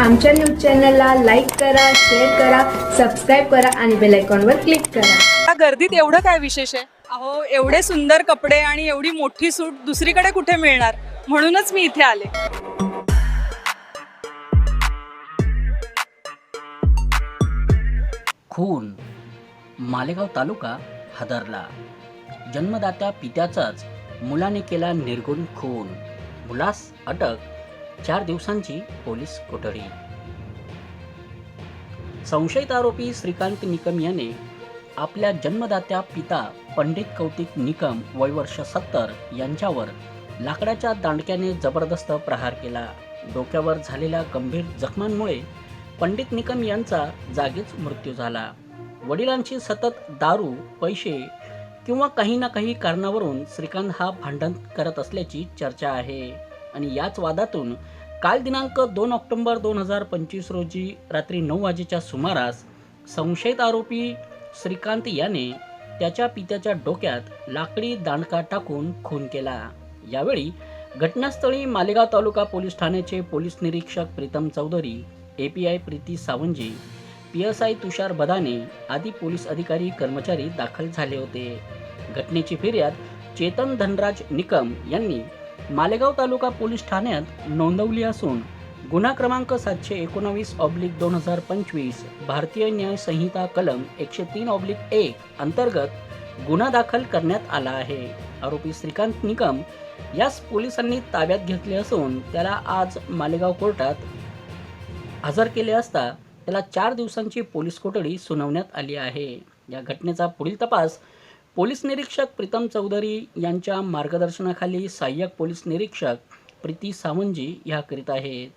आमच्या न्यूज चॅनलला लाईक करा शेअर करा सबस्क्राईब करा आणि बेल आयकॉनवर क्लिक करा. या गर्दीत एवढं काय विशेष आहे? अहो एवढे सुंदर कपडे आणि एवढी मोठी सूट दुसरीकडे कुठे मिळणार? म्हणूनच मी इथे आले. खून मालेगाव तालुका हादरला. जन्मदात्या पित्याचाच मुलाने केला निर्गुण खून. मुलास अटक चार दिवसांची पोलीस कोठडी. संशयित आरोपी श्रीकांत निकम याने आपल्या जन्मदात्या पिता पंडित कौतिक निकम वय वर्ष सत्तर यांच्यावर लाकडाच्या दांडक्याने जबरदस्त प्रहार केला. डोक्यावर झालेल्या गंभीर जखमांमुळे पंडित निकम यांचा जागीच मृत्यू झाला. वडिलांची सतत दारू पैसे किंवा काही ना काही कारणावरून श्रीकांत हा भांडण करत असल्याची चर्चा आहे. आणि याच वादातून काल दिनांक दोन ऑक्टोबर दोन हजार पंचवीस रोजी रात्री नऊ वाजेच्या सुमारास संशयित आरोपी श्रीकांत याने त्याच्या पित्याच्या डोक्यात लाकडी दांडका टाकून खून केला. यावेळी घटनास्थळी मालेगाव तालुका पोलीस ठाण्याचे पोलीस निरीक्षक Pritam Chaudhari A P I Priti Sawanji P S I Tushar Badane आदी पोलीस अधिकारी कर्मचारी दाखल झाले होते. घटनेची फिर्याद चेतन धनराज निकम यांनी मालेगाव तालुका पोलीस ठाण्यात नोंदवली असून गुन्हा क्रमांक सातशे एकोणावीस ऑब्लिक दोन हजार पंचवीस भारतीय न्याय संहिता कलम एकशे तीन ऑब्लिक एक अंतर्गत गुन्हा दाखल करण्यात आला आहे. आरोपी श्रीकांत निकम यास पोलिसांनी ताब्यात घेतले असून त्याला आज मालेगाव कोर्टात हजर केले असता त्याला चार दिवसांची पोलीस कोठडी सुनावण्यात आली आहे. या घटनेचा पुढील तपास पोलीस निरीक्षक प्रीतम चौधरी यांच्या मार्गदर्शनाखाली सहाय्यक पोलीस निरीक्षक प्रीती सावंजी ह्या करीत आहेत.